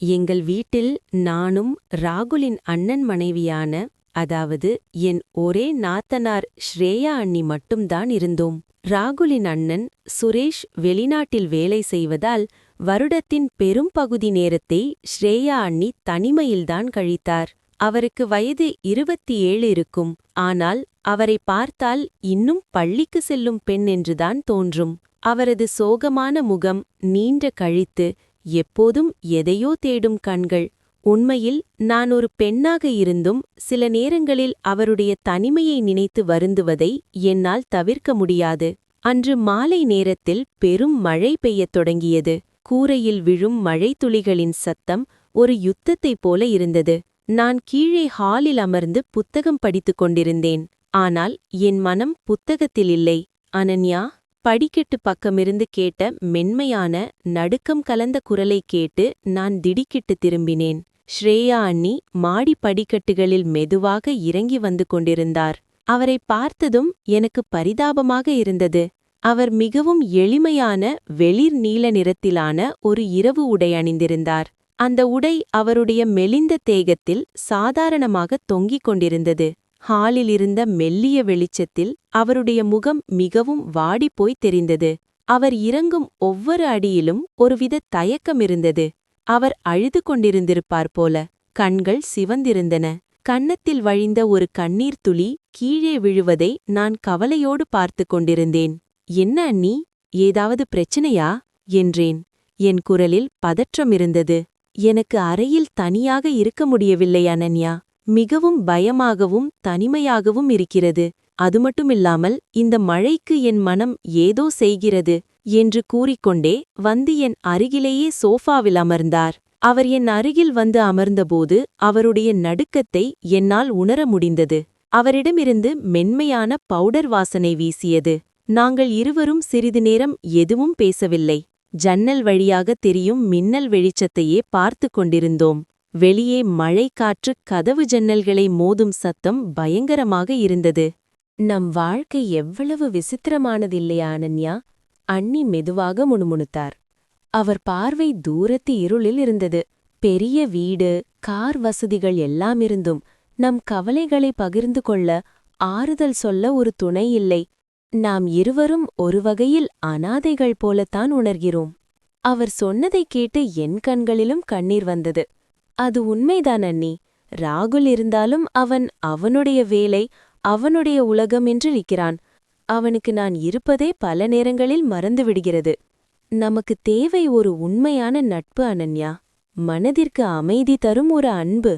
எங்கள் வீட்டில் நானும் ராகுலின் அண்ணன் மனைவியான அதாவது என் ஒரே நாத்தனார் ஸ்ரேயா அண்ணி மட்டும்தான் இருந்தோம். ராகுலின் அண்ணன் சுரேஷ் வெளிநாட்டில் வேலை செய்வதால் வருடத்தின் பெரும் பகுதி நேரத்தை ஸ்ரேயா அண்ணி தனிமையில்தான் கழித்தார். அவருக்கு வயது இருபத்தி ஏழு இருக்கும். ஆனால் அவரை பார்த்தால் இன்னும் பள்ளிக்கு செல்லும் பெண் என்றுதான் தோன்றும். அவரது சோகமான முகம் நீண்ட கழித்து எப்போதும் எதையோ தேடும் கண்கள். உண்மையில் நான் ஒரு பெண்ணாக இருந்தும் சில நேரங்களில் அவருடைய தனிமையை நினைத்து வருந்துவதை என்னால் தவிர்க்க முடியாது. அன்று மாலை நேரத்தில் பெரும் மழை பெய்யத் தொடங்கியது. கூரையில் விழும் மழைத்துளிகளின் சத்தம் ஒரு யுத்தத்தைப் போல இருந்தது. நான் கீழே ஹாலில் அமர்ந்து புத்தகம் படித்துக் கொண்டிருந்தேன். ஆனால் என் மனம் புத்தகத்தில் இல்லை. அனன்யா படிக்கட்டு பக்கமிருந்து கேட்ட மென்மையான நடுக்கம் கலந்த குரலைக் கேட்டு நான் திடுக்கிட்டு திரும்பினேன். ஸ்ரேயா அண்ணி மாடி படிக்கட்டுகளில் மெதுவாக இறங்கி வந்து கொண்டிருந்தார். அவரை பார்த்ததும் எனக்கு பரிதாபமாக இருந்தது. அவர் மிகவும் எளிமையான வெளிர் நீல நிறத்திலான ஒரு இரவு உடை அணிந்திருந்தார். அந்த உடை அவருடைய மெலிந்த தேகத்தில் சாதாரணமாக தொங்கிக் கொண்டிருந்தது. ஹாலிலிருந்த மெல்லிய வெளிச்சத்தில் அவருடைய முகம் மிகவும் வாடிப்போய் தெரிந்தது. அவர் இறங்கும் ஒவ்வொரு அடியிலும் ஒருவித தயக்கம் இருந்தது அவர் அழுது கொண்டிருந்திருப்பார் போல. கண்கள் சிவந்திருந்தன. கன்னத்தில் வழிந்த ஒரு கண்ணீர் துளி கீழே விழுவதை நான் கவலையோடு பார்த்து கொண்டிருந்தேன். என்ன அண்ணி? ஏதாவது பிரச்சனையா என்றேன். என் குரலில் பதற்றம் இருந்தது எனக்கு அறையில் தனியாக இருக்க முடியவில்லை அனன்யா. மிகவும் பயமாகவும் தனிமையாகவும் இருக்கிறது. அது மட்டுமில்லாமல் இந்த மழைக்கு என் மனம் ஏதோ செய்கிறது என்று கூறிக்கொண்டே வந்து என் அருகிலேயே சோஃபாவில் அமர்ந்தார். அவர் என் அருகில் வந்து அமர்ந்தபோது அவருடைய நடுக்கத்தை என்னால் உணர முடிந்தது. அவரிடமிருந்து மென்மையான பவுடர் வாசனை வீசியது. நாங்கள் இருவரும் சிறிது நேரம் எதுவும் பேசவில்லை. ஜன்னல் வழியாக தெரியும் மின்னல் வெளிச்சத்தையே பார்த்து கொண்டிருந்தோம். வெளியே மழை காற்று கதவு ஜன்னல்களை மோதும் சத்தம் பயங்கரமாக இருந்தது. நம் வாழ்க்கை எவ்வளவு விசித்திரமானதில்லையா அனன்யா அண்ணி மெதுவாக முணுமுணுத்தார். அவர் பார்வை தூரத்து இருளில் இருந்தது. பெரிய வீடு கார் வசதிகள் எல்லாம் இருந்தும் நம் கவலைகளை பகிர்ந்து கொள்ள ஆறுதல் சொல்ல ஒரு துணை இல்லை. நாம் இருவரும் ஒரு வகையில் அனாதைகள் போலத்தான் உணர்கிறோம். அவர் சொன்னதைக் கேட்டு என் கண்களிலும் கண்ணீர் வந்தது. அது உண்மைதான் அண்ணி. ராகுல் இருந்தாலும் அவன் அவனுடைய வேலை அவனுடைய உலகம் என்று இருக்கிறான். அவனுக்கு நான் இருப்பதே பல நேரங்களில் மறந்துவிடுகிறது நமக்கு தேவை ஒரு உண்மையான நட்பு அனன்யா. மனதிற்கு அமைதி தரும் ஒரு அன்பு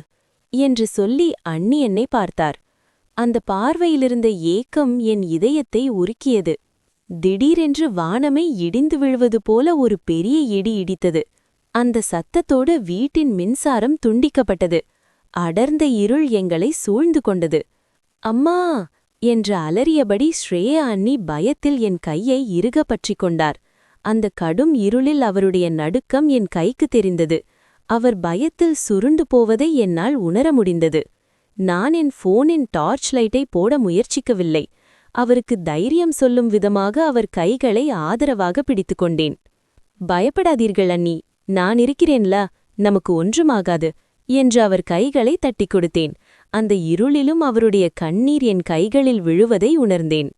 என்று சொல்லி அண்ணி என்னை பார்த்தார். அந்த பார்வையிலிருந்த ஏக்கம் என் இதயத்தை உருக்கியது. திடீரென்று வானமே இடிந்து விழுவது போல ஒரு பெரிய இடி இடித்தது. அந்த சத்தத்தோடு வீட்டின் மின்சாரம் துண்டிக்கப்பட்டது. அடர்ந்த இருள் எங்களை சூழ்ந்து கொண்டது. அம்மா என்று அலறியபடி ஸ்ரேயா அண்ணி பயத்தில் என் கையை இறுக பற்றிக் கொண்டார். அந்த கடும் இருளில் அவருடைய நடுக்கம் என் கைக்கு தெரிந்தது. அவர் பயத்தில் சுருண்டு போவதை என்னால் உணர முடிந்தது. நான் என் ஃபோனின் டார்ச் லைட்டை போட முயற்சிக்கவில்லை. அவருக்கு தைரியம் சொல்லும் விதமாக அவர் கைகளை ஆதரவாக பிடித்துக்கொண்டேன் பயப்படாதீர்கள் அண்ணி. நான் இருக்கிறேன்ல நமக்கு ஒன்றுமாகாது என்று அவர் கைகளை தட்டிக் கொடுத்தேன். அந்த இருளிலும் அவருடைய கண்ணீர் என் கைகளில் விழுவதை உணர்ந்தேன்.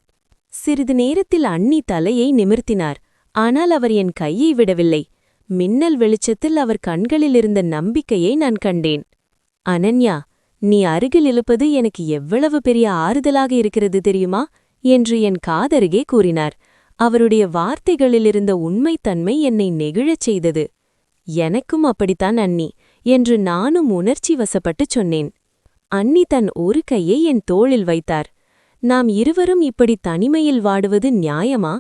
சிறிது நேரத்தில் அண்ணி தலையை நிமிர்த்தினார். ஆனால் அவர் என் கையை விடவில்லை. மின்னல் வெளிச்சத்தில் அவர் கண்களில் இருந்த நம்பிக்கையை நான் கண்டேன். அனன்யா நீ அருகில் இழுப்பது எனக்கு எவ்வளவு பெரிய ஆறுதலாக இருக்கிறது தெரியுமா? என்று என் காதருகே கூறினார். அவருடைய வார்த்தைகளிலிருந்த உண்மைத்தன்மை என்னை நெகிழச் செய்தது. எனக்கும் அப்படித்தான் அண்ணி என்று நானும் உணர்ச்சி வசப்பட்டுச் சொன்னேன். அண்ணி தன் ஒரு கையை என் தோளில் வைத்தார். நாம் இருவரும் இப்படி தனிமையில் வாடுவது நியாயமா?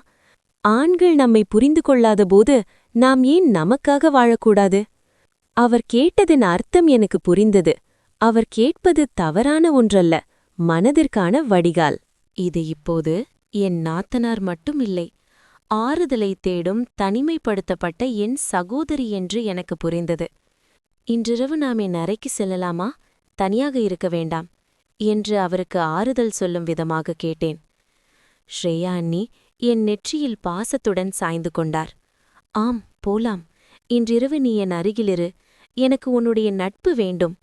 ஆண்கள் நம்மை புரிந்து கொள்ளாதபோது நாம் ஏன் நமக்காக வாழக்கூடாது? அவர் கேட்டதின் அர்த்தம் எனக்கு புரிந்தது. அவர் கேட்பது தவறான ஒன்றல்ல மனதிற்கான வடிகால். இது இப்போது என் நாத்தனார் மட்டும் இல்லை ஆறுதலை தேடும் தனிமைப்படுத்தப்பட்ட என் சகோதரி என்று எனக்கு புரிந்தது. இன்றிரவு நாம் என் அறைக்கு செல்லலாமா? தனியாக இருக்க வேண்டாம் என்று அவருக்கு ஆறுதல் சொல்லும் விதமாக கேட்டேன். ஸ்ரேயா அண்ணி என் நெற்றியில் பாசத்துடன் சாய்ந்து கொண்டார். ஆம் போலாம். இன்றிரவு நீ என் அருகிலிரு எனக்கு உன்னுடைய நட்பு வேண்டும்.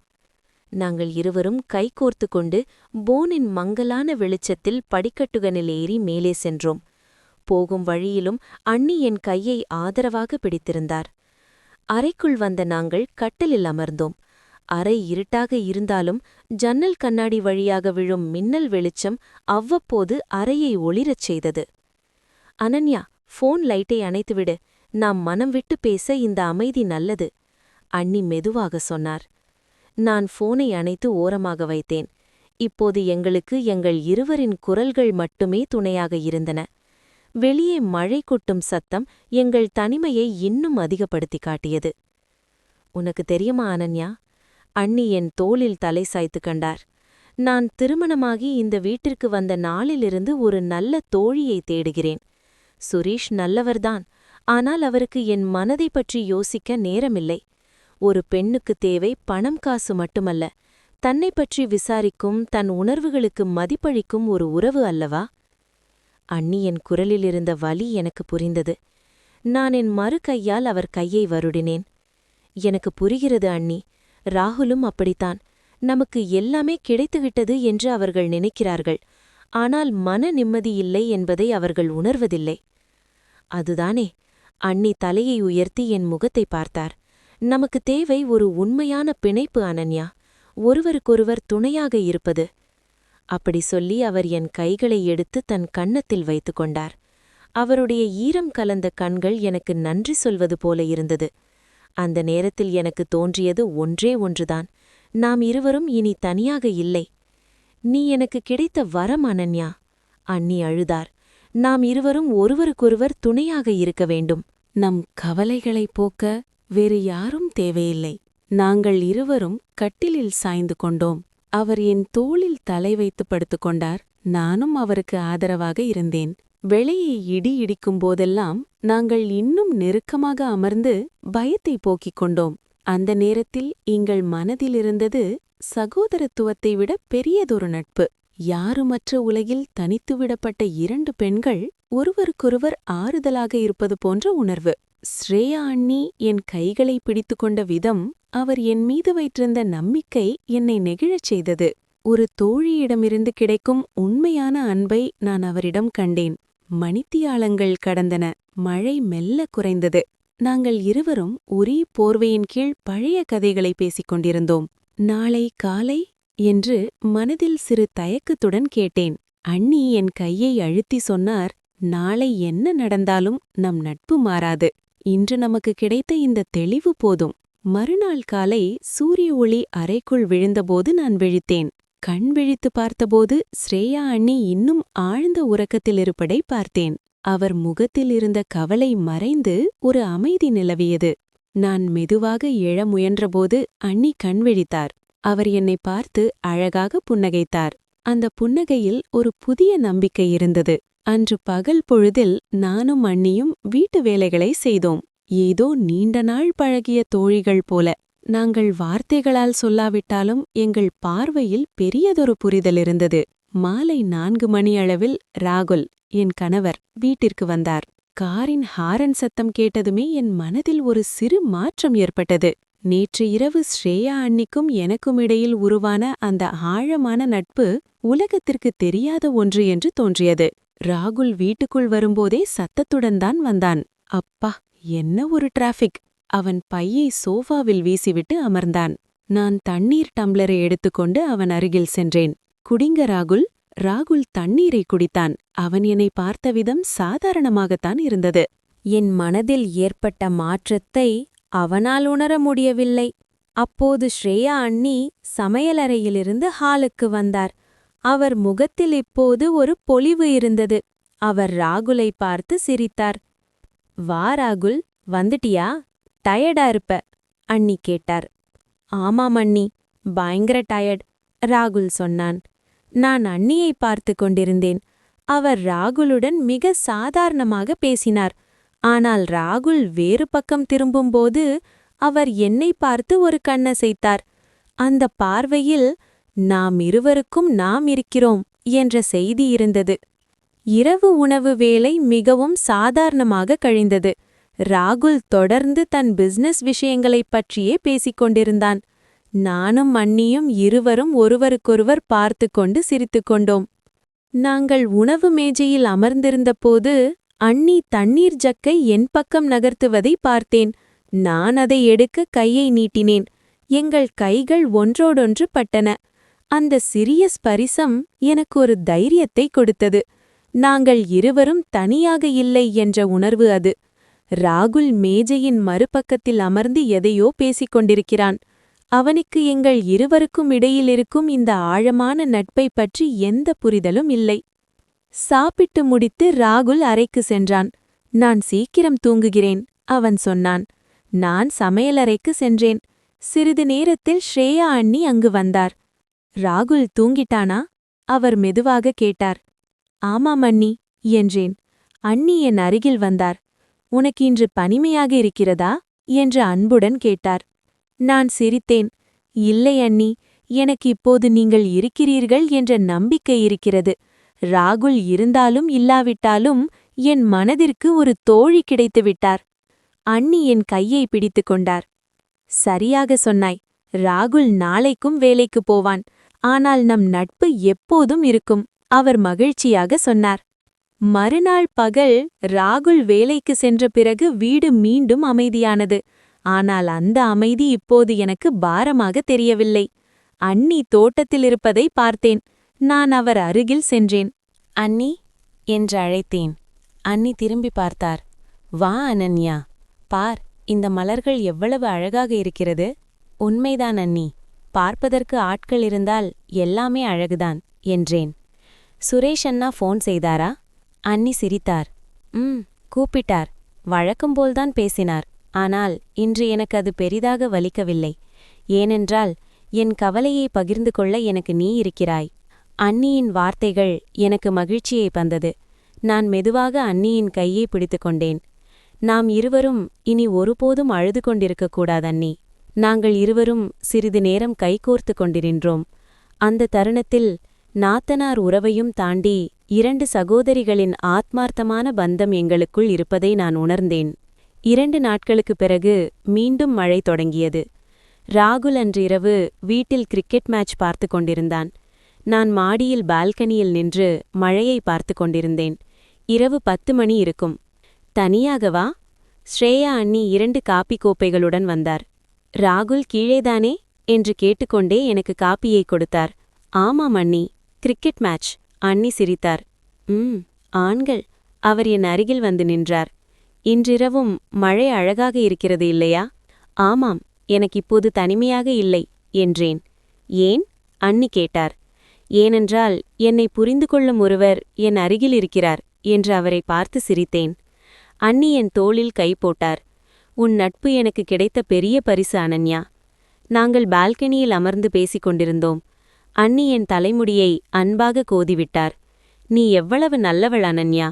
நாங்கள் இருவரும் கைகோர்த்து கொண்டு போனின் மங்கலான வெளிச்சத்தில் படிக்கட்டுகனில் ஏறி மேலே சென்றோம். போகும் வழியிலும் அண்ணி என் கையை ஆதரவாக பிடித்திருந்தார். அறைக்குள் வந்த நாங்கள் கட்டிலில் அமர்ந்தோம். அறை இருட்டாக இருந்தாலும் ஜன்னல் கண்ணாடி வழியாக விழும் மின்னல் வெளிச்சம் அவ்வப்போது அறையை ஒளிரச் செய்தது. அனன்யா ஃபோன் லைட்டை அணைத்துவிடு. நாம் மனம் விட்டு பேச இந்த அமைதி நல்லது அண்ணி மெதுவாக சொன்னார். நான் ஃபோனை அணைத்து ஓரமாக வைத்தேன். இப்போது எங்களுக்கு எங்கள் இருவரின் குரல்கள் மட்டுமே துணையாக இருந்தன. வெளியே மழை கொட்டும் சத்தம் எங்கள் தனிமையை இன்னும் அதிகப்படுத்தி காட்டியது. உனக்கு தெரியுமா அனன்யா? அண்ணி என் தோளில் தலை சாய்த்து கண்டார். நான் திருமணமாகி இந்த வீட்டிற்கு வந்த நாளிலிருந்து ஒரு நல்ல தோழியை தேடுகிறேன். சுரீஷ் நல்லவர்தான். ஆனால் அவருக்கு என் மனதை பற்றி யோசிக்க நேரமில்லை. ஒரு பெண்ணுக்கு தேவை பணம் காசு மட்டுமல்ல. தன்னை பற்றி விசாரிக்கும் தன் உணர்வுகளுக்கு மதிப்பளிக்கும் ஒரு உறவு அல்லவா? அண்ணி என் வலி எனக்கு புரிந்தது. நான் என் மறு கையால் அவர் கையை வருடினேன். எனக்கு புரிகிறது அண்ணி. ராகுலும் அப்படித்தான். நமக்கு எல்லாமே கிடைத்துவிட்டது என்று அவர்கள் நினைக்கிறார்கள். ஆனால் மன நிம்மதி இல்லை என்பதை அவர்கள் உணர்வதில்லை. அதுதானே. அண்ணி தலையை உயர்த்தி என் முகத்தை பார்த்தார். நமக்கு தேவை ஒரு உண்மையான பிணைப்பு அனன்யா. ஒருவருக்கொருவர் துணையாக இருப்பது. அப்படி சொல்லி அவர் என் கைகளை எடுத்து தன் கன்னத்தில் வைத்து கொண்டார். அவருடைய ஈரம் கலந்த கண்கள் எனக்கு நன்றி சொல்வது போல இருந்தது. அந்த நேரத்தில் எனக்கு தோன்றியது ஒன்றே ஒன்றுதான். நாம் இருவரும் இனி தனியாக இல்லை. நீ எனக்கு கிடைத்த வரம் அனன்யா. அண்ணி அழுதார். நாம் இருவரும் ஒருவருக்கொருவர் துணையாக இருக்க வேண்டும். நம் கவலைகளைப் போக்க வேறு யாரும் தேவையில்லை. நாங்கள் இருவரும் கட்டிலில் சாய்ந்து கொண்டோம். அவர் என் தோளில் தலை வைத்து படுத்துக் கொண்டார். நானும் அவருக்கு ஆதரவாக இருந்தேன். வெளியே இடி இடிக்கும் போதெல்லாம் நாங்கள் இன்னும் நெருக்கமாக அமர்ந்து பயத்தை போக்கிக் கொண்டோம். அந்த நேரத்தில் எங்கள் மனதிலிருந்தது சகோதரத்துவத்தை விட பெரியதொரு நட்பு. யாருமற்ற உலகில் தனித்துவிடப்பட்ட இரண்டு பெண்கள் ஒருவருக்கொருவர் ஆறுதலாக இருப்பது போன்ற உணர்வு. ஸ்ரேயா அண்ணி என் கைகளை பிடித்துக்கொண்ட விதம் அவர் என் மீது வைத்திருந்த நம்பிக்கை என்னை நெகிழச் செய்தது. ஒரு தோழியிடமிருந்து கிடைக்கும் உண்மையான அன்பை நான் அவரிடம் கண்டேன். மணித்தியாலங்கள் கடந்தன. மழை மெல்ல குறைந்தது. நாங்கள் இருவரும் ஒரே போர்வையின் கீழ் பழைய கதைகளை பேசிக் கொண்டிருந்தோம். நாளை காலை என்று மனதில் சிறு தயக்கத்துடன் கேட்டேன். அண்ணி என் கையை அழுத்தி சொன்னார் நாளை என்ன நடந்தாலும் நம் நட்பு மாறாது. இன்று நமக்கு கிடைத்த இந்த தெளிவு போதும். மறுநாள் காலை சூரிய ஒளி அறைக்குள் விழுந்தபோது நான் விழித்தேன். கண் விழித்து பார்த்தபோது ஸ்ரேயா அண்ணி இன்னும் ஆழ்ந்த உறக்கத்தில் இருப்பதை பார்த்தேன். அவர் முகத்தில் இருந்த கவலை மறைந்து ஒரு அமைதி நிலவியது. நான் மெதுவாக எழ முயன்றபோது அண்ணி கண் விழித்தார். அவர் என்னை பார்த்து அழகாக புன்னகைத்தார். அந்த புன்னகையில் ஒரு புதிய நம்பிக்கை இருந்தது. அன்று பகல் பொழுதில் நானும் அண்ணியும் வீட்டு வேலைகளை செய்தோம். ஏதோ நீண்ட நாள் பழகிய தோழிகள் போல. நாங்கள் வார்த்தைகளால் சொல்லாவிட்டாலும் எங்கள் பார்வையில் பெரியதொரு புரிதல் இருந்தது. மாலை நான்கு மணி அளவில் ராகுல் என் கணவர் வீட்டிற்கு வந்தார். காரின் ஹாரன் சத்தம் கேட்டதுமே என் மனதில் ஒரு சிறு மாற்றம் ஏற்பட்டது. நேற்று இரவு ஸ்ரேயா அன்னிக்கும் எனக்கும் இடையில் உருவான அந்த ஆழமான நட்பு உலகத்திற்கு தெரியாத ஒன்று என்று தோன்றியது. ராகுல் வீட்டுக்குள் வரும்போதே சத்தத்துடன் தான் வந்தான். அப்பா என்ன ஒரு டிராஃபிக் அவன் பையை சோஃபாவில் வீசிவிட்டு அமர்ந்தான். நான் தண்ணீர் டம்ளரை எடுத்துக்கொண்டு அவன் அருகில் சென்றேன். குடிங்க ராகுல். ராகுல் தண்ணீரை குடித்தான். அவன் என்னை பார்த்த விதம் சாதாரணமாகத்தான் இருந்தது. என் மனதில் ஏற்பட்ட மாற்றத்தை அவனால் உணர முடியவில்லை. அப்போது ஸ்ரேயா அண்ணி சமையலறையிலிருந்து ஹாலுக்கு வந்தார். அவர் முகத்தில் இப்போது ஒரு பொலிவு இருந்தது. அவர் ராகுலை பார்த்து சிரித்தார். வா ராகுல் வந்துட்டியா? டயர்டா இருப்ப அண்ணி கேட்டார். ஆமாம் அண்ணி பயங்கர டயர்ட் ராகுல் சொன்னான். நான் அண்ணியை பார்த்து கொண்டிருந்தேன். அவர் ராகுலுடன் மிக சாதாரணமாக பேசினார். ஆனால் ராகுல் வேறு பக்கம் திரும்பும்போது அவர் என்னை பார்த்து ஒரு கண்ணசைத்தார். அந்த பார்வையில் நாம் இருவருக்கும் நாம் இருக்கிறோம் என்ற செய்தி இருந்தது. இரவு உணவு வேலை மிகவும் சாதாரணமாக கழிந்தது. ராகுல் தொடர்ந்து தன் பிசினஸ் விஷயங்களைப் பற்றியே பேசிக் கொண்டிருந்தான். நானும் அண்ணியும் இருவரும் ஒருவருக்கொருவர் பார்த்து கொண்டு சிரித்துக் கொண்டோம். நாங்கள் உணவு மேஜையில் அமர்ந்திருந்தபோது அண்ணி தண்ணீர் ஜக்கை என் பக்கம் நகர்த்துவதை பார்த்தேன். நான் அதை எடுக்க கையை நீட்டினேன். எங்கள் கைகள் ஒன்றோடொன்று பட்டன. அந்த சிறிய ஸ்பரிசம் எனக்கு ஒரு தைரியத்தை கொடுத்தது. நாங்கள் இருவரும் தனியாக இல்லை என்ற உணர்வு அது. ராகுல் மேஜையின் மறுபக்கத்தில் அமர்ந்து எதையோ பேசிக் கொண்டிருக்கிறான். அவனுக்கு எங்கள் இருவருக்கும் இடையிலிருக்கும் இந்த ஆழமான நட்பை பற்றி எந்த புரிதலும் இல்லை. சாப்பிட்டு முடித்து ராகுல் அறைக்கு சென்றான். நான் சீக்கிரம் தூங்குகிறேன் அவன் சொன்னான். நான் சமையலறைக்கு சென்றேன். சிறிது நேரத்தில் ஸ்ரேயா அண்ணி அங்கு வந்தார். ராகுல் தூங்கிட்டானா? அவர் மெதுவாக கேட்டார். ஆமாம் அண்ணி என்றேன். அண்ணி என் அருகில் வந்தார். உனக்கு இன்று பனிமையாக இருக்கிறதா? என்று அன்புடன் கேட்டார். நான் சிரித்தேன். இல்லை அண்ணி எனக்கு இப்போது நீங்கள் இருக்கிறீர்கள் என்ற நம்பிக்கை இருக்கிறது. ராகுல் இருந்தாலும் இல்லாவிட்டாலும் என் மனதிற்கு ஒரு தோழி கிடைத்துவிட்டார் அண்ணி என் கையை பிடித்துக் கொண்டார். சரியாக சொன்னாய். ராகுல் நாளைக்கும் வேலைக்குப் போவான். ஆனால் நம் நட்பு எப்போதும் இருக்கும். அவர் மகிழ்ச்சியாக சொன்னார். மறுநாள் பகல் ராகுல் வேலைக்கு சென்ற பிறகு வீடு மீண்டும் அமைதியானது. ஆனால் அந்த அமைதி இப்போது எனக்கு பாரமாக தெரியவில்லை. அண்ணி தோட்டத்தில் இருப்பதை பார்த்தேன். நான் அவர் அருகில் சென்றேன். அண்ணி என்று அழைத்தேன். அண்ணி திரும்பி பார்த்தார். வா அனன்யா. பார் இந்த மலர்கள் எவ்வளவு அழகாக இருக்கிறது. உண்மைதான் அண்ணி. பார்ப்பதற்கு ஆட்கள் இருந்தால் எல்லாமே அழகுதான் என்றேன். சுரேஷ் அண்ணா ஃபோன் செய்தாரா? அன்னி சிரித்தார். ம் கூப்பிட்டார். வழக்கம்போல்தான் பேசினார். ஆனால் இன்று எனக்கு அது பெரிதாக வலிக்கவில்லை. ஏனென்றால் என் கவலையை பகிர்ந்து கொள்ள எனக்கு நீ இருக்கிறாய். அன்னியின் வார்த்தைகள் எனக்கு மகிழ்ச்சியை பந்தது நான் மெதுவாக அன்னியின் கையை பிடித்து கொண்டேன். நாம் இருவரும் இனி ஒருபோதும் அழுது கொண்டிருக்கக்கூடாதண்ணி நாங்கள் இருவரும் சிறிது நேரம் கைகோர்த்து கொண்டிருந்தோம். அந்த தருணத்தில் நாத்தனார் உறவையும் தாண்டி இரண்டு சகோதரிகளின் ஆத்மார்த்தமான பந்தம் எங்களுக்குள் இருப்பதை நான் உணர்ந்தேன். இரண்டு நாட்களுக்குப் பிறகு மீண்டும் மழை தொடங்கியது. ராகுல் அன்றிரவு வீட்டில் கிரிக்கெட் மேட்ச் பார்த்து கொண்டிருந்தான். நான் மாடியில் பால்கனியில் நின்று மழையை பார்த்து கொண்டிருந்தேன். இரவு பத்து மணி இருக்கும். தனியாகவா ஸ்ரேயா அண்ணி இரண்டு காப்பி கோப்பைகளுடன் வந்தார். ராகுல் கீழேதானே? என்று கேட்டுக்கொண்டே எனக்கு காப்பியை கொடுத்தார். ஆமாம் அண்ணி. Cricket match. அண்ணி சிரித்தார். ம் ஆண்கள். அவர் என் அருகில் வந்து நின்றார். இன்றிரவும் மழை அழகாக இருக்கிறது இல்லையா? ஆமாம் எனக்கு இப்போது தனிமையாக இல்லை என்றேன். ஏன்? அண்ணி கேட்டார். ஏனென்றால் என்னை புரிந்து கொள்ளும் ஒருவர் என் அருகில் இருக்கிறார் என்று அவரை பார்த்து சிரித்தேன். அண்ணி என் தோளில் கை போட்டார். உன் நட்பு எனக்கு கிடைத்த பெரிய பரிசு அனன்யா. நாங்கள் பால்கனியில் அமர்ந்து பேசிக் கொண்டிருந்தோம். அண்ணி என் தலைமுடியை அன்பாக கோதிவிட்டார். நீ எவ்வளவு நல்லவள் அனன்யா.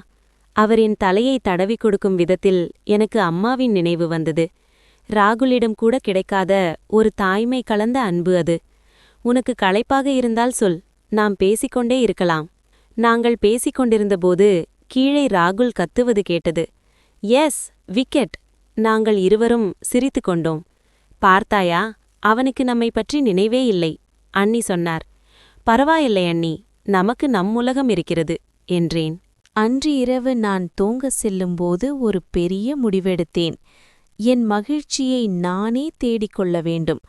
அவர் என் தலையை தடவி கொடுக்கும் விதத்தில் எனக்கு அம்மாவின் நினைவு வந்தது. ராகுலிடம் கூட கிடைக்காத ஒரு தாய்மை கலந்த அன்பு அது. உனக்கு களைப்பாக இருந்தால் சொல். நாம் பேசிக்கொண்டே இருக்கலாம் நாங்கள் பேசிக் கொண்டிருந்தபோது கீழே ராகுல் கத்துவது கேட்டது. எஸ் விக்கெட் நாங்கள் இருவரும் சிரித்து கொண்டோம் பார்த்தாயா அவனுக்கு நம்மை பற்றி நினைவே இல்லை அண்ணி சொன்னார். பரவாயில்லை அண்ணி நமக்கு நம் உலகம் இருக்கிறது என்றேன். அன்று இரவு நான் தூங்க செல்லும்போது ஒரு பெரிய முடிவெடுத்தேன். என் மகிழ்ச்சியை நானே தேடிக்கொள்ள வேண்டும்.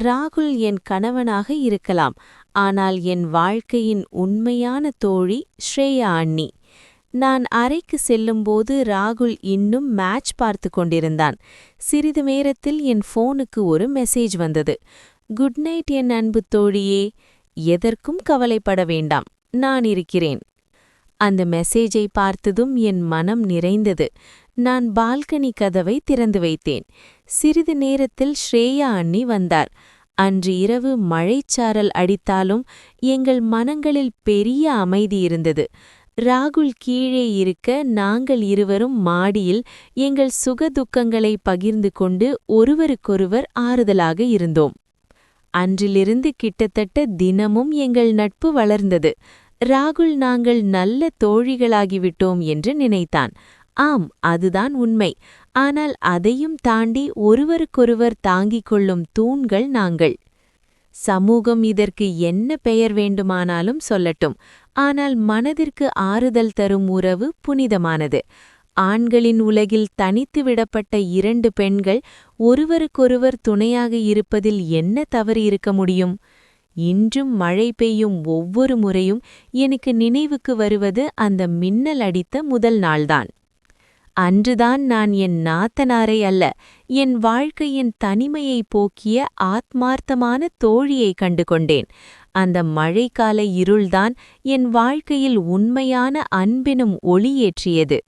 ராகுல் என் கணவனாக இருக்கலாம் ஆனால் என் வாழ்க்கையின் உண்மையான தோழி ஸ்ரேயா அண்ணி. நான் அறைக்கு செல்லும்போது ராகுல் இன்னும் மேட்ச் பார்த்து கொண்டிருந்தான். சிறிது நேரத்தில் என் ஃபோனுக்கு ஒரு மெசேஜ் வந்தது. குட் நைட் என் அன்பு தோழியே. எதற்கும் கவலைப்பட வேண்டாம். நான் இருக்கிறேன். அந்த மெசேஜை பார்த்ததும் என் மனம் நிறைந்தது. நான் பால்கனி கதவை திறந்து வைத்தேன். சிறிது நேரத்தில் ஸ்ரேயா அண்ணி வந்தார். அன்று இரவு மழைச்சாரல் அடித்தாலும் எங்கள் மனங்களில் பெரிய அமைதி இருந்தது. ராகுல் கீழே இருக்க நாங்கள் இருவரும் மாடியில் எங்கள் சுகதுக்கங்களை பகிர்ந்து கொண்டு ஒருவருக்கொருவர் ஆறுதலாக இருந்தோம். அன்றிலிருந்து கிட்டத்தட்ட தினமும் எங்கள் நட்பு வளர்ந்தது. ராகுல் நாங்கள் நல்ல தோழிகளாகிவிட்டோம் என்று நினைத்தான். ஆம் அதுதான் உண்மை. ஆனால் அதையும் தாண்டி ஒருவருக்கொருவர் தாங்கிக் கொள்ளும் தூண்கள் நாங்கள். சமூகம் இதற்கு என்ன பெயர் வேண்டுமானாலும் சொல்லட்டும். ஆனால் மனதிற்கு ஆறுதல் தரும் உறவு புனிதமானது. ஆண்களின் உலகில் தனித்து விடப்பட்ட இரண்டு பெண்கள் ஒருவருக்கொருவர் துணையாக இருப்பதில் என்ன தவறு இருக்க முடியும்? இன்றும் மழை பெய்யும் ஒவ்வொரு முறையும் எனக்கு நினைவுக்கு வருவது அந்த மின்னல் அடித்த முதல் நாள்தான். அன்றுதான் நான் என் நாத்தனாரை அல்ல என் வாழ்க்கையின் தனிமையை போக்கிய ஆத்மார்த்தமான தோழியை கண்டு கொண்டேன் அந்த மழைக்கால இருள்தான் என் வாழ்க்கையில் உண்மையான அன்பினும் ஒளியேற்றியது.